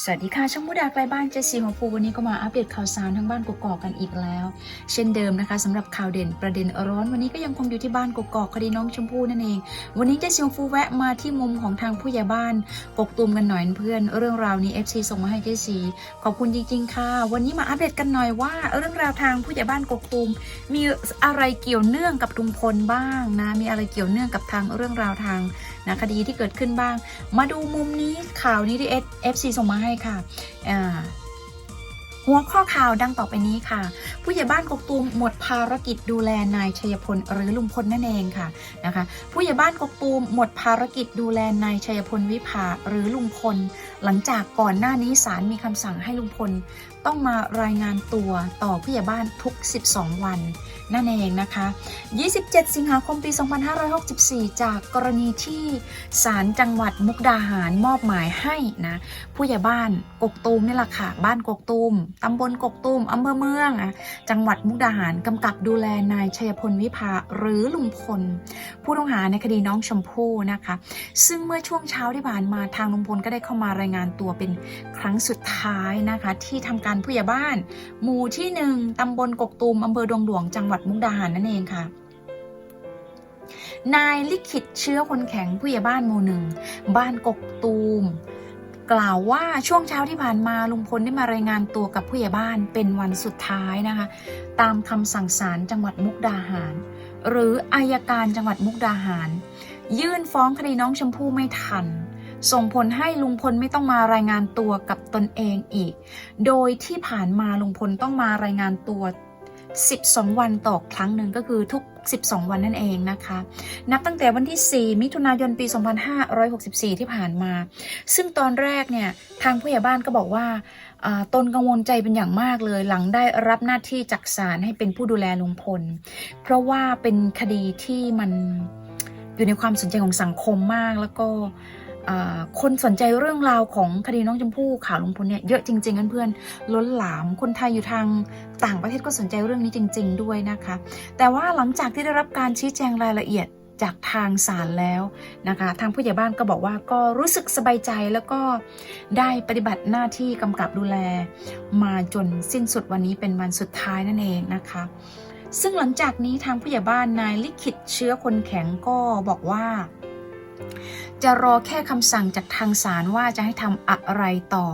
สวัสดีค่ะ ช่างมุดาไกลบ้านเจสีของภูวันนี้ก็มาอัปเดตข่าวสารทั้งบ้านกกอกกันอีกแล้ว เช่นเดิมนะคะสำหรับข่าวเด่นประเด็นร้อนวันนี้ก็ยังคงอยู่ที่บ้านกกอกคดีน้องชมพู่นั่นเอง วันนี้เจสีของภูแวะมาที่มุมของทางผู้ใหญ่บ้านกกตูมกันหน่อยเพื่อนเรื่องราวนี้ FC ส่งมาให้เจสีขอบคุณจริงๆค่ะ วันนี้มาอัปเดตกันหน่อยว่า เรื่องราวทางผู้ใหญ่บ้านกกตูมมีอะไรเกี่ยวเนื่องกับลุงพลบ้างนะมีอะไรเกี่ยวเนื่องกับทางเรื่องราวทาง นะคดีที่เกิดขึ้นบ้าง มาดูมุมนี้ข่าวนี้ที่ FC ส่งมาให้ค่ะอ่า หัวข้อข่าวดังต่อไปนี้ค่ะ ผู้ใหญ่บ้านกกตูมหมดภารกิจดูแลนายชัยพลหรือลุงพลนั่นเองค่ะนะคะ ผู้ใหญ่บ้านกกตูมหมดภารกิจดูแลนายชัยพลวิภาหรือลุงพล หลังจากก่อนหน้านี้ศาลมีคำสั่งให้ลุงพล ต้องมารายงานตัวต่อผู้ใหญ่บ้านทุก 12 วัน นั่นเองนะคะ 27 สิงหาคมปี 2564 จากกรณีที่ศาลจังหวัดมุกดาหารมอบหมายให้นะผู้ใหญ่บ้านกกตูมนี่แหละค่ะบ้านกกตูมตำบลกกตูมอำเภอเมืองอะจังหวัดมุกดาหารกำกับดูแลนายชัยพลวิภาหรือลุงพล ผู้ต้องหาในคดีน้องชมพู่นะคะ ซึ่งเมื่อช่วงเช้าที่ผ่านมาทางลุงพลก็ได้เข้ามารายงานตัวเป็นครั้งสุดท้ายนะคะ ที่ทำการผู้ใหญ่บ้าน หมู่ที่หนึ่งตำบลกกตูมอำเภอดวงหลวงจังหวัดมุกดาหารนั่นเองค่ะนายลิขิตเชื้อคนแข็งผู้ใหญ่บ้านหมู่หนึ่ง บ้านกกตูม กล่าวว่าช่วงเช้าที่ผ่านมาลุงพลได้มารายงานตัวกับผู้ใหญ่บ้านเป็นวันสุดท้ายนะคะ ตามคำสั่งศาลจังหวัดมุกดาหาร หรืออายการจังหวัดมุกดาหาร ยื่นฟ้องคดีน้องชมพู่ไม่ทัน ส่งผลให้ลุงพลไม่ต้องมารายงานตัวกับตนเองอีก โดยที่ผ่านมาลุงพลต้องมารายงานตัว 12 วันต่อครั้งหนึ่งก็คือทุก 12 วันนั่นเองนะคะ นับตั้งแต่วันที่ 4 มิถุนายนปี 2564 ที่ผ่านมา ซึ่งตอนแรกเนี่ย ทางผู้ใหญ่บ้านก็บอกว่าตนกังวลใจเป็นอย่างมากเลย หลังได้รับหน้าที่จากศาลให้เป็นผู้ดูแลลุงพล เพราะว่าเป็นคดีที่มันอยู่ในความสนใจของสังคมมากแล้วก็ คนสนใจเรื่องราวของคดีน้องชมพู่ข่าวลุงพลเนี่ยเยอะจริงๆเพื่อนๆล้นหลามคนไทยอยู่ทางต่างประเทศก็สนใจเรื่องนี้จริง ๆ ด้วยนะคะ แต่ว่าหลังจากที่ได้รับการชี้แจงรายละเอียดจากทางศาลแล้วนะคะ ทางผู้ใหญ่บ้านก็บอกว่าก็รู้สึกสบายใจแล้วก็ได้ปฏิบัติหน้าที่กำกับดูแล มาจนสิ้นสุดวันนี้เป็นวันสุดท้ายนั่นเองนะคะ ซึ่งหลังจากนี้ทางผู้ใหญ่บ้านนายลิขิตเชื้อคนแข็งก็บอกว่า จะรอแค่คำสั่งจากทางศาลว่าจะให้ทำอะไรต่อ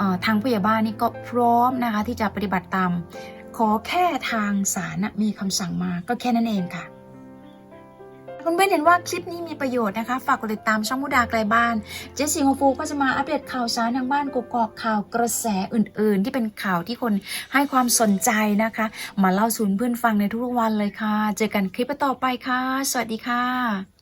อทางผู้ใหญ่บ้านนี่ก็พร้อมนะคะที่จะปฏิบัติตาม ขอแค่ทางศาลมีคำสั่งมาก็แค่นั้นเองค่ะคุณเพื่อนๆเห็นว่าคลิปนี้มีประโยชน์นะคะ ฝากกดติดตามช่องมุดาไกลบ้าน เจสซี่โฮฟูก็จะมาอัปเดตข่าวสารทางบ้านกกอกข่าวกระแสอื่น ๆ ที่เป็นข่าวที่คนให้ความสนใจนะคะ มาเล่าสู่เพื่อนฟังในทุกวันเลยค่ะ เจอกันคลิปต่อไปค่ะ สวัสดีค่ะ